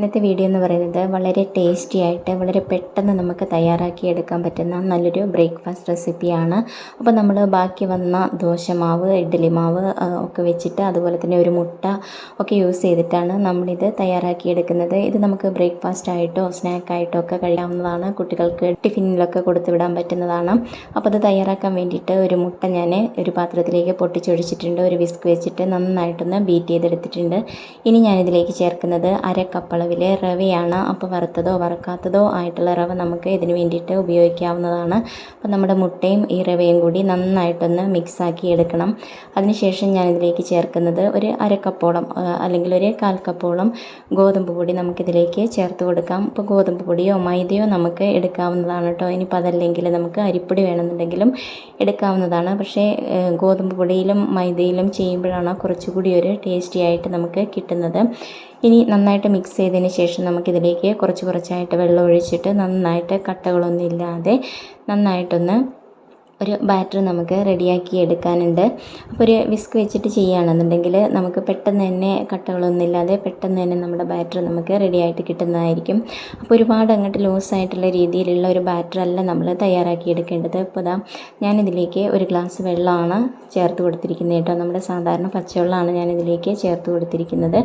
ഇന്നത്തെ വീഡിയോ എന്ന് പറയുന്നത് വളരെ ടേസ്റ്റി ആയിട്ട് വളരെ പെട്ടെന്ന് നമുക്ക് തയ്യാറാക്കി എടുക്കാൻ പറ്റുന്ന നല്ലൊരു ബ്രേക്ക്ഫാസ്റ്റ് റെസിപ്പിയാണ് അപ്പോൾ നമ്മൾ ബാക്കി വന്ന ദോശമാവ് ഇഡ്ഡലി മാവ് ഒക്കെ വെച്ചിട്ട് അതുപോലെ തന്നെ ഒരു മുട്ട ഒക്കെ യൂസ് ചെയ്തിട്ടാണ് നമ്മളിത് തയ്യാറാക്കി എടുക്കുന്നത് ഇത് നമുക്ക് ബ്രേക്ക്ഫാസ്റ്റ് ആയിട്ടോ സ്നാക്കായിട്ടോ ഒക്കെ കഴിയാവുന്നതാണ് കുട്ടികൾക്ക് ടിഫിനിലൊക്കെ കൊടുത്തു വിടാൻ പറ്റുന്നതാണ്. അപ്പോൾ അത് തയ്യാറാക്കാൻ വേണ്ടിയിട്ട് ഒരു മുട്ട ഞാൻ ഒരു പാത്രത്തിലേക്ക് പൊട്ടിച്ചൊഴിച്ചിട്ടുണ്ട്. ഒരു വിസ്ക് വെച്ചിട്ട് നന്നായിട്ടൊന്ന് ബീറ്റ് ചെയ്തെടുത്തിട്ടുണ്ട്. ഇനി ഞാനിതിലേക്ക് ചേർക്കുന്നത് അര കപ്പ് അളവിൽ റവയാണ്. അപ്പോൾ വറുത്തതോ വറുക്കാത്തതോ ആയിട്ടുള്ള റവ നമുക്ക് ഇതിന് വേണ്ടിയിട്ട് ഉപയോഗിക്കാവുന്നതാണ്. അപ്പോൾ നമ്മുടെ മുട്ടയും ഈ റവയും കൂടി നന്നായിട്ടൊന്ന് മിക്സാക്കി എടുക്കണം. അതിനുശേഷം ഞാനിതിലേക്ക് ചേർക്കുന്നത് ഒരു അര അല്ലെങ്കിൽ ഒരു കാൽ കപ്പോളം ഗോതമ്പ് പൊടി നമുക്കിതിലേക്ക് ചേർത്ത് കൊടുക്കാം. ഇപ്പോൾ ഗോതമ്പ് പൊടിയോ മൈദയോ നമുക്ക് എടുക്കാവുന്നതാണ് കേട്ടോ. ഇനിയിപ്പോൾ അതല്ലെങ്കിൽ നമുക്ക് അരിപ്പൊടി വേണമെന്നുണ്ടെങ്കിലും എടുക്കാവുന്നതാണ്. പക്ഷേ ഗോതമ്പ് പൊടിയിലും മൈദയിലും ചെയ്യുമ്പോഴാണ് കുറച്ചുകൂടി ഒരു ടേസ്റ്റി ആയിട്ട് നമുക്ക് കിട്ടുന്നത്. ഇനി നന്നായിട്ട് മിക്സ് ചെയ്തതിന് ശേഷം നമുക്കിതിലേക്ക് കുറച്ച് കുറച്ചായിട്ട് വെള്ളം ഒഴിച്ചിട്ട് നന്നായിട്ട് കട്ടകളൊന്നും ഇല്ലാതെ നന്നായിട്ടൊന്ന് ഒരു ബാറ്റർ നമുക്ക് റെഡിയാക്കി എടുക്കാനുണ്ട്. അപ്പോൾ ഒരു വിസ്ക് വെച്ചിട്ട് ചെയ്യുകയാണെന്നുണ്ടെങ്കിൽ നമുക്ക് പെട്ടെന്ന് തന്നെ കട്ടകളൊന്നും ഇല്ലാതെ പെട്ടെന്ന് തന്നെ നമ്മുടെ ബാറ്റർ നമുക്ക് റെഡിയായിട്ട് കിട്ടുന്നതായിരിക്കും. അപ്പോൾ ഒരുപാട് അങ്ങോട്ട് ലൂസായിട്ടുള്ള രീതിയിലുള്ള ഒരു ബാറ്റർ അല്ല നമ്മൾ തയ്യാറാക്കി എടുക്കേണ്ടത്. ഇപ്പോൾ ഇതാ ഞാനിതിലേക്ക് ഒരു ഗ്ലാസ് വെള്ളമാണ് ചേർത്ത് കൊടുത്തിരിക്കുന്നത് കേട്ടോ. നമ്മുടെ സാധാരണ പച്ചവെള്ളമാണ് ഞാനിതിലേക്ക് ചേർത്ത് കൊടുത്തിരിക്കുന്നത്.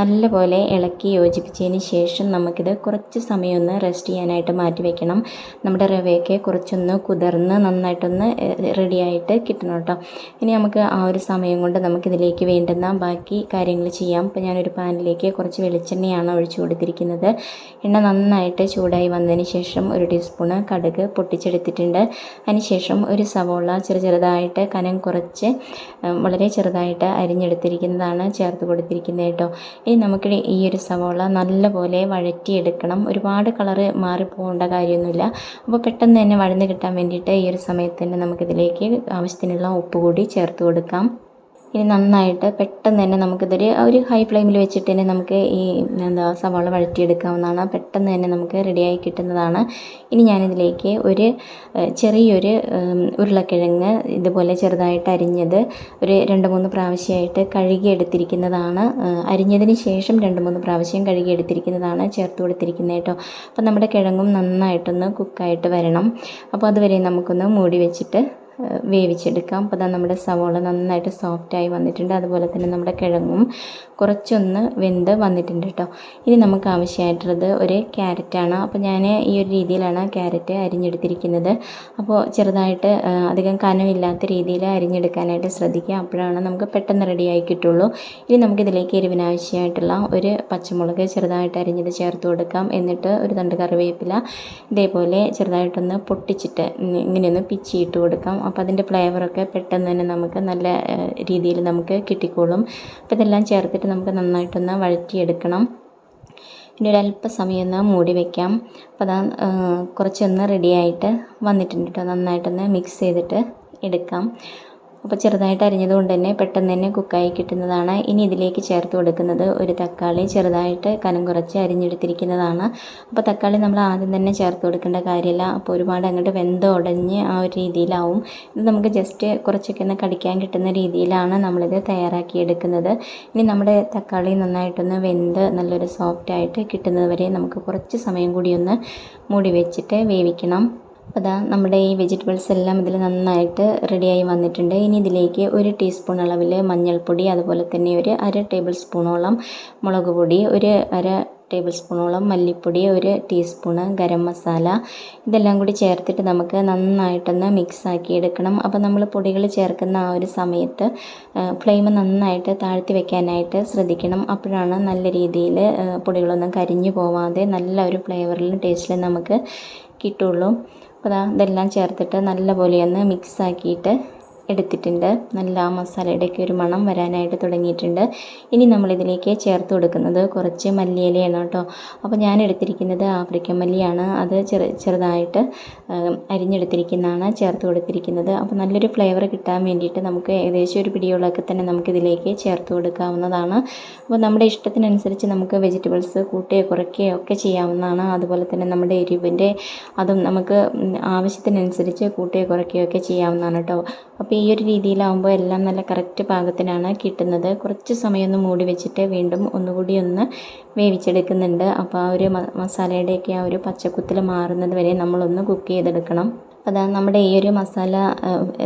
നല്ലപോലെ ഇളക്കി യോജിപ്പിച്ചതിന് ശേഷം നമുക്കിത് കുറച്ച് സമയം ഒന്ന് റെസ്റ്റ് ചെയ്യാനായിട്ട് മാറ്റി വെക്കണം നമ്മുടെ റവയൊക്കെ കുറച്ചൊന്ന് കുതിർന്ന് നന്നായിട്ടൊന്ന് റെഡിയായിട്ട് കിട്ടണം കേട്ടോ ഇനി നമുക്ക് ആ ഒരു സമയം കൊണ്ട് നമുക്കിതിലേക്ക് വേണ്ടുന്ന ബാക്കി കാര്യങ്ങൾ ചെയ്യാം. ഇപ്പോൾ ഞാനൊരു പാനിലേക്ക് കുറച്ച് വെളിച്ചെണ്ണയാണ് ഒഴിച്ചു കൊടുത്തിരിക്കുന്നത്. എണ്ണ നന്നായിട്ട് ചൂടായി വന്നതിന് ശേഷം ഒരു ടീസ്പൂണ് കടുക് പൊട്ടിച്ചെടുത്തിട്ടുണ്ട്. അതിനുശേഷം ഒരു സവോള ചെറു ചെറുതായിട്ട് കനം കുറച്ച് വളരെ ചെറുതായിട്ട് അരിഞ്ഞെടുത്തിരിക്കുന്നതാണ് ചേർത്ത് കൊടുത്തിരിക്കുന്നത് കേട്ടോ ഇനി നമുക്ക് ഈ ഒരു സവോള നല്ലപോലെ വഴറ്റിയെടുക്കണം. ഒരുപാട് കളറ് മാറിപ്പോകേണ്ട കാര്യമൊന്നുമില്ല. അപ്പോൾ പെട്ടെന്ന് തന്നെ വഴന്ന് കിട്ടാൻ വേണ്ടിയിട്ട് ഈ ഒരു സമയത്ത് തന്നെ നമുക്കിതിലേക്ക് ആവശ്യത്തിനുള്ള ഉപ്പ് കൂടി ചേർത്ത് കൊടുക്കാം. ഇനി നന്നായിട്ട് പെട്ടെന്ന് തന്നെ നമുക്കിതൊരു ഒരു ഹൈ ഫ്ലെയിമിൽ വെച്ചിട്ട് തന്നെ നമുക്ക് ഈ എന്താ സവാള വഴറ്റിയെടുക്കാവുന്നതാണ്. പെട്ടെന്ന് തന്നെ നമുക്ക് റെഡിയായി കിട്ടുന്നതാണ്. ഇനി ഞാനിതിലേക്ക് ഒരു ചെറിയൊരു ഉരുളക്കിഴങ്ങ് ഇതുപോലെ ചെറുതായിട്ട് അരിഞ്ഞത് ഒരു രണ്ട് മൂന്ന് പ്രാവശ്യമായിട്ട് കഴുകിയെടുത്തിരിക്കുന്നതാണ്. അരിഞ്ഞതിന് ശേഷം രണ്ട് മൂന്ന് പ്രാവശ്യം കഴുകിയെടുത്തിരിക്കുന്നതാണ് ചേർത്ത് കൊടുത്തിരിക്കുന്നത് കേട്ടോ. അപ്പോൾ നമ്മുടെ കിഴങ്ങും നന്നായിട്ടൊന്ന് കുക്കായിട്ട് വരണം. അപ്പോൾ അതുവരെ നമുക്കൊന്ന് മൂടി വെച്ചിട്ട് വേവിച്ചെടുക്കാം. അപ്പോൾ നമ്മുടെ സവോള നന്നായിട്ട് സോഫ്റ്റായി വന്നിട്ടുണ്ട്. അതുപോലെ തന്നെ നമ്മുടെ കിഴങ്ങും കുറച്ചൊന്ന് വെന്ത് വന്നിട്ടുണ്ട് കേട്ടോ ഇനി നമുക്ക് ആവശ്യമായിട്ടുള്ളത് ഒരു ക്യാരറ്റാണ് അപ്പോൾ ഞാൻ ഈ ഒരു രീതിയിലാണ് ക്യാരറ്റ് അരിഞ്ഞെടുത്തിരിക്കുന്നത്. അപ്പോൾ ചെറുതായിട്ട് അധികം കനമില്ലാത്ത രീതിയിൽ അരിഞ്ഞെടുക്കാനായിട്ട് ശ്രദ്ധിക്കുക. അപ്പോഴാണ് നമുക്ക് പെട്ടെന്ന് റെഡിയായി കിട്ടുള്ളൂ. ഇനി നമുക്കിതിലേക്ക് എരിവിനാവശ്യമായിട്ടുള്ള ഒരു പച്ചമുളക് ചെറുതായിട്ട് അരിഞ്ഞത് ചേർത്ത് കൊടുക്കാം. എന്നിട്ട് ഒരു തണ്ട് കറിവേപ്പില ഇതേപോലെ ചെറുതായിട്ടൊന്ന് പൊട്ടിച്ചിട്ട് ഇങ്ങനെയൊന്ന് പിച്ചിയിട്ട് കൊടുക്കാം. അപ്പോൾ അതിന്റെ ഫ്ലേവറൊക്കെ പെട്ടെന്ന് തന്നെ നമുക്ക് നല്ല രീതിയിൽ നമുക്ക് കിട്ടിക്കോളും. അപ്പോൾ ഇതെല്ലാം ചേർത്തിട്ട് നമുക്ക് നന്നായിട്ടൊന്ന് വഴറ്റിയെടുക്കണം. ഇനി ഒരു അല്പസമയം ഒന്ന് മൂടി വെക്കാം. അപ്പോൾ അതാ കുറച്ചൊന്ന് റെഡിയായിട്ട് വന്നിട്ടുണ്ട് കേട്ടോ നന്നായിട്ടൊന്ന് മിക്സ് ചെയ്തിട്ട് എടുക്കാം. അപ്പോൾ ചെറുതായിട്ട് അരിഞ്ഞത് കൊണ്ട് തന്നെ പെട്ടെന്ന് തന്നെ കുക്കായി കിട്ടുന്നതാണ്. ഇനി ഇതിലേക്ക് ചേർത്ത് കൊടുക്കുന്നത് ഒരു തക്കാളി ചെറുതായിട്ട് കനം കുറച്ച് അരിഞ്ഞെടുത്തിരിക്കുന്നതാണ്. അപ്പോൾ തക്കാളി നമ്മൾ ആദ്യം തന്നെ ചേർത്ത് കൊടുക്കേണ്ട കാര്യമില്ല. അപ്പോൾ ഒരുപാട് അങ്ങോട്ട് വെന്ത് ഉടഞ്ഞ് ആ ഒരു രീതിയിലാവും. ഇത് നമുക്ക് ജസ്റ്റ് കുറച്ചൊക്കെ ഒന്ന് കടിക്കാൻ കിട്ടുന്ന രീതിയിലാണ് നമ്മളിത് തയ്യാറാക്കി എടുക്കുന്നത്. ഇനി നമ്മുടെ തക്കാളി നന്നായിട്ടൊന്ന് വെന്ത് നല്ലൊരു സോഫ്റ്റായിട്ട് കിട്ടുന്നത് വരെ നമുക്ക് കുറച്ച് സമയം കൂടി ഒന്ന് മൂടി വെച്ചിട്ട് വേവിക്കണം. അപ്പോൾ അതാ നമ്മുടെ ഈ വെജിറ്റബിൾസ് എല്ലാം ഇതിൽ നന്നായിട്ട് റെഡിയായി വന്നിട്ടുണ്ട്. ഇനി ഇതിലേക്ക് ഒരു ടീസ്പൂൺ അളവിൽ മഞ്ഞൾപ്പൊടി അതുപോലെ തന്നെ ഒരു അര ടേബിൾ സ്പൂണോളം മുളക് പൊടി ഒരു അര ടേബിൾ സ്പൂണോളം മല്ലിപ്പൊടി ഒരു ടീസ്പൂണ് ഗരം മസാല. ഇതെല്ലാം കൂടി ചേർത്തിട്ട് നമുക്ക് നന്നായിട്ടൊന്ന് മിക്സ് ആക്കി എടുക്കണം. അപ്പോൾ നമ്മൾ പൊടികൾ ചേർക്കുന്ന ആ ഒരു സമയത്ത് ഫ്ലെയിം നന്നായിട്ട് താഴ്ത്തി വെക്കാനായിട്ട് ശ്രദ്ധിക്കണം. അപ്പോഴാണ് നല്ല രീതിയിൽ പൊടികളൊന്നും കരിഞ്ഞു പോവാതെ നല്ല ഒരു ഫ്ലേവറിലും ടേസ്റ്റിലും നമുക്ക് കിട്ടുള്ളൂ അപ്പോൾ ദാ ഇതെല്ലാം ചേർത്തിട്ട് നല്ലപോലെ ഒന്ന് മിക്സ് ആക്കിയിട്ട് എടുത്തിട്ടുണ്ട്. നല്ല ആ മസാലയുടെയൊക്കെ ഒരു മണം വരാനായിട്ട് തുടങ്ങിയിട്ടുണ്ട്. ഇനി നമ്മളിതിലേക്ക് ചേർത്ത് കൊടുക്കുന്നത് കുറച്ച് മല്ലിയിലയാണ് കേട്ടോ. അപ്പോൾ ഞാൻ എടുത്തിരിക്കുന്നത് ആഫ്രിക്കൻ മല്ലിയാണ്. അത് ചെറു ചെറുതായിട്ട് അരിഞ്ഞെടുത്തിരിക്കുന്നതാണ് ചേർത്ത് കൊടുത്തിരിക്കുന്നത്. അപ്പോൾ നല്ലൊരു ഫ്ലേവർ കിട്ടാൻ വേണ്ടിയിട്ട് നമുക്ക് ഏകദേശം ഒരു പിടിയോളമൊക്കെ തന്നെ നമുക്കിതിലേക്ക് ചേർത്ത് കൊടുക്കാവുന്നതാണ്. അപ്പോൾ നമ്മുടെ ഇഷ്ടത്തിനനുസരിച്ച് നമുക്ക് വെജിറ്റബിൾസ് കൂട്ടുകയോ കുറയ്ക്കുകയോ ഒക്കെ ചെയ്യാവുന്നതാണ്. അതുപോലെ തന്നെ നമ്മുടെ എരിവിന്റെ അതും നമുക്ക് ആവശ്യത്തിനനുസരിച്ച് കൂട്ടുകയോ കുറയ്ക്കുകയോ ഒക്കെ ചെയ്യാവുന്നതാണ് കേട്ടോ. അപ്പോൾ അപ്പോൾ ഈ ഒരു രീതിയിലാവുമ്പോൾ എല്ലാം നല്ല കറക്റ്റ് പാകത്തിനാണ് കിട്ടുന്നത്. കുറച്ച് സമയം ഒന്ന് മൂടി വെച്ചിട്ട് വീണ്ടും ഒന്നുകൂടി ഒന്ന് വേവിച്ചെടുക്കുന്നുണ്ട്. അപ്പോൾ ആ ഒരു മസാലയുടെയൊക്കെ ആ ഒരു പച്ചക്കുത്തിൽ മാറുന്നത് വരെ നമ്മളൊന്ന് കുക്ക് ചെയ്തെടുക്കണം. അതാ നമ്മുടെ ഈ ഒരു മസാല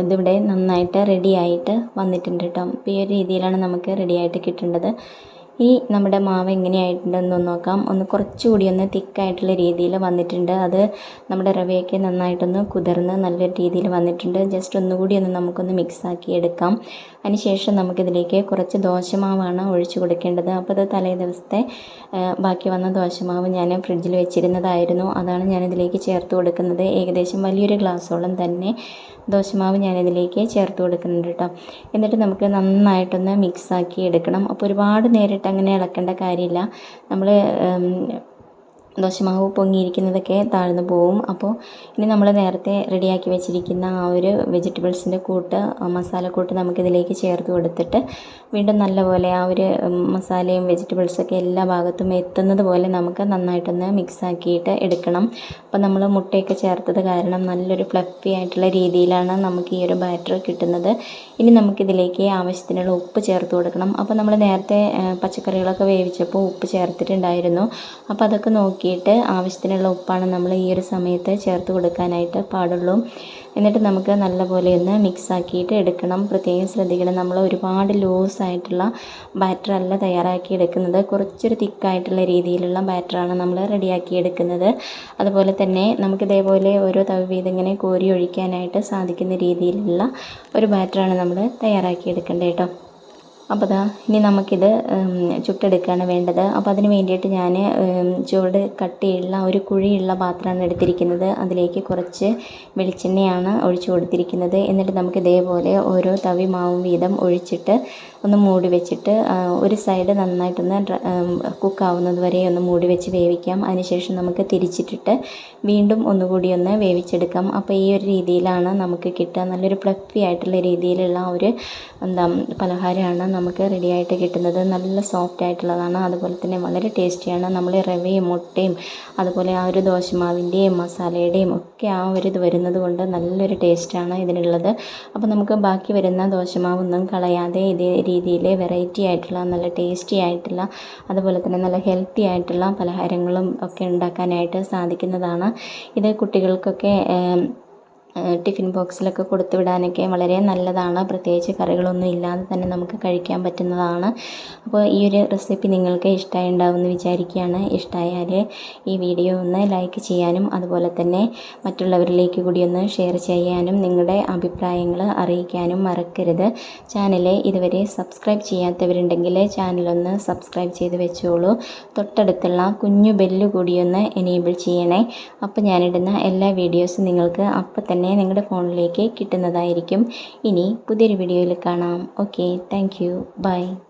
ഇതിവിടെ നന്നായിട്ട് റെഡിയായിട്ട് വന്നിട്ടുണ്ട് കേട്ടോ അപ്പോൾ ഈ ഒരു രീതിയിലാണ് നമുക്ക് റെഡിയായിട്ട് കിട്ടേണ്ടത്. ഈ നമ്മുടെ മാവ് എങ്ങനെയായിട്ടുണ്ടെന്ന് നോക്കാം. ഒന്ന് കുറച്ചുകൂടി ഒന്ന് തിക്കായിട്ടുള്ള രീതിയിൽ വന്നിട്ടുണ്ട്. അത് നമ്മുടെ റവയൊക്കെ നന്നായിട്ടൊന്ന് കുതിർന്ന് നല്ല രീതിയിൽ വന്നിട്ടുണ്ട്. ജസ്റ്റ് ഒന്നുകൂടി ഒന്ന് നമുക്കൊന്ന് മിക്സ് ആക്കി എടുക്കാം. അതിനുശേഷം നമുക്കിതിലേക്ക് കുറച്ച് ദോശമാവാണ് ഒഴിച്ചു കൊടുക്കേണ്ടത്. അപ്പോൾ അത് തലേ ദിവസത്തെ ബാക്കി വന്ന ദോശമാവ് ഞാൻ ഫ്രിഡ്ജിൽ വെച്ചിരുന്നതായിരുന്നു. അതാണ് ഞാനിതിലേക്ക് ചേർത്ത് കൊടുക്കുന്നത്. ഏകദേശം വലിയൊരു ഗ്ലാസ്സോളം തന്നെ ദോശമാവ് ഞാനിതിലേക്ക് ചേർത്ത് കൊടുക്കുന്നുണ്ട് കേട്ടോ. എന്നിട്ട് നമുക്ക് നന്നായിട്ടൊന്ന് മിക്സാക്കി എടുക്കണം. അപ്പോൾ ഒരുപാട് നേരിട്ട് അങ്ങനെ ഇളക്കേണ്ട കാര്യമില്ല നമ്മൾ ദോശമാവ് പൊങ്ങിയിരിക്കുന്നതൊക്കെ താഴ്ന്നു പോവും. അപ്പോൾ ഇനി നമ്മൾ നേരത്തെ റെഡിയാക്കി വെച്ചിരിക്കുന്ന ആ ഒരു വെജിറ്റബിൾസിന്റെ കൂട്ട് മസാലക്കൂട്ട് നമുക്കിതിലേക്ക് ചേർത്ത് കൊടുത്തിട്ട് വീണ്ടും നല്ലപോലെ ആ ഒരു മസാലയും വെജിറ്റബിൾസൊക്കെ എല്ലാ ഭാഗത്തും എത്തുന്നത് പോലെ നമുക്ക് നന്നായിട്ടൊന്ന് മിക്സ് ആക്കിയിട്ട് എടുക്കണം. അപ്പോൾ നമ്മൾ മുട്ടയൊക്കെ ചേർത്തത് കാരണം നല്ലൊരു ഫ്ലഫി ആയിട്ടുള്ള രീതിയിലാണ് നമുക്ക് ഈ ഒരു ബാറ്റർ കിട്ടുന്നത്. ഇനി നമുക്കിതിലേക്ക് ആവശ്യത്തിനുള്ള ഉപ്പ് ചേർത്ത് കൊടുക്കണം. അപ്പോൾ നമ്മൾ നേരത്തെ പച്ചക്കറികളൊക്കെ വേവിച്ചപ്പോൾ ഉപ്പ് ചേർത്തിട്ടുണ്ടായിരുന്നു. അപ്പോൾ അതൊക്കെ നോക്കി നോക്കിയിട്ട് ആവശ്യത്തിനുള്ള ഉപ്പാണ് നമ്മൾ ഈ ഒരു സമയത്ത് ചേർത്ത് കൊടുക്കാനായിട്ട് പാടുള്ളൂ. എന്നിട്ട് നമുക്ക് നല്ലപോലെ ഒന്ന് മിക്സ് ആക്കിയിട്ട് എടുക്കണം. പ്രത്യേകം ശ്രദ്ധിക്കണം. നമ്മൾ ഒരുപാട് ലൂസ് ആയിട്ടുള്ള ബാറ്റർ അല്ല തയ്യാറാക്കി എടുക്കുന്നത്. കുറച്ചൊരു തിക്കായിട്ടുള്ള രീതിയിലുള്ള ബാറ്ററാണ് നമ്മൾ റെഡിയാക്കി എടുക്കുന്നത്. അതുപോലെ തന്നെ നമുക്ക് ഇതേപോലെ ഓരോ തവി വീതം കോരി ഒഴിക്കാനായിട്ട് സാധിക്കുന്ന രീതിയിലുള്ള ഒരു ബാറ്ററാണ് നമ്മൾ തയ്യാറാക്കി എടുക്കേണ്ടത് കേട്ടോ. അപ്പോൾ ദാ ഇനി നമുക്കിത് ചുട്ടെടുക്കുകയാണ് വേണ്ടത്. അപ്പോൾ അതിന് വേണ്ടിയിട്ട് ഞാൻ ചുവട് കട്ടിയുള്ള ഒരു കുഴിയുള്ള പാത്രമാണ് എടുത്തിരിക്കുന്നത്. അതിലേക്ക് കുറച്ച് വെളിച്ചെണ്ണയാണ് ഒഴിച്ച് കൊടുത്തിരിക്കുന്നത്. എന്നിട്ട് നമുക്ക് ഇതേപോലെ ഓരോ തവി മാവും വീതം ഒഴിച്ചിട്ട് ഒന്ന് മൂടി വെച്ചിട്ട് ഒരു സൈഡ് നന്നായിട്ടൊന്ന് കുക്കാവുന്നത് വരെ ഒന്ന് മൂടി വെച്ച് വേവിക്കാം. അതിനുശേഷം നമുക്ക് തിരിച്ചിട്ടിട്ട് വീണ്ടും ഒന്നുകൂടി ഒന്ന് വേവിച്ചെടുക്കാം. അപ്പോൾ ഈ ഒരു രീതിയിലാണ് നമുക്ക് കിട്ടുക. നല്ലൊരു ഫ്ലഫി ആയിട്ടുള്ള രീതിയിലുള്ള ഒരു എന്താ പലഹാരമാണ് നമുക്ക് റെഡിയായിട്ട് കിട്ടുന്നത്. നല്ല സോഫ്റ്റ് ആയിട്ടുള്ളതാണ്. അതുപോലെ തന്നെ വളരെ ടേസ്റ്റിയാണ് നമ്മൾ റവയും മുട്ടയും അതുപോലെ ആ ഒരു ദോശമാവിന്റെയും മസാലയുടെയും ഒക്കെ ആ ഒരു ഇത് വരുന്നത് കൊണ്ട് നല്ലൊരു ടേസ്റ്റാണ് ഇതിനുള്ളത്. അപ്പോൾ നമുക്ക് ബാക്കി വരുന്ന ദോശമാവൊന്നും കളയാതെ ഇതേ രീതിയിൽ വെറൈറ്റി ആയിട്ടുള്ള നല്ല ടേസ്റ്റി ആയിട്ടുള്ള അതുപോലെ തന്നെ നല്ല ഹെൽത്തി ആയിട്ടുള്ള പലഹാരങ്ങളും ഒക്കെ ഉണ്ടാക്കാനായിട്ട് സാധിക്കുന്നതാണ്. ഇത് കുട്ടികൾക്കൊക്കെ ടിഫിൻ ബോക്സിലൊക്കെ കൊടുത്തു വിടാനൊക്കെ വളരെ നല്ലതാണ്. പ്രത്യേകിച്ച് കറികളൊന്നും ഇല്ലാതെ തന്നെ നമുക്ക് കഴിക്കാൻ പറ്റുന്നതാണ്. അപ്പോൾ ഈ ഒരു റെസിപ്പി നിങ്ങൾക്ക് ഇഷ്ടമായി ഉണ്ടാവുമെന്ന് വിചാരിക്കുകയാണ്. ഇഷ്ടമായാൽ ഈ വീഡിയോ ഒന്ന് ലൈക്ക് ചെയ്യാനും അതുപോലെ തന്നെ മറ്റുള്ളവരിലേക്ക് കൂടി ഒന്ന് ഷെയർ ചെയ്യാനും നിങ്ങളുടെ അഭിപ്രായങ്ങൾ അറിയിക്കാനും മറക്കരുത്. ചാനൽ ഇതുവരെ സബ്സ്ക്രൈബ് ചെയ്യാത്തവരുണ്ടെങ്കിൽ ചാനലൊന്ന് സബ്സ്ക്രൈബ് ചെയ്ത് വെച്ചോളൂ. തൊട്ടടുത്തുള്ള കുഞ്ഞു ബെല്ല് കൂടിയൊന്ന് എനേബിൾ ചെയ്യണേ. അപ്പോൾ ഞാനിടുന്ന എല്ലാ വീഡിയോസും നിങ്ങൾക്ക് അപ്പം തന്നെ തന്നെ നിങ്ങളുടെ ഫോണിലേക്ക് കിട്ടുന്നതായിരിക്കും. ഇനി പുതിയൊരു വീഡിയോയിൽ കാണാം. Okay thank you by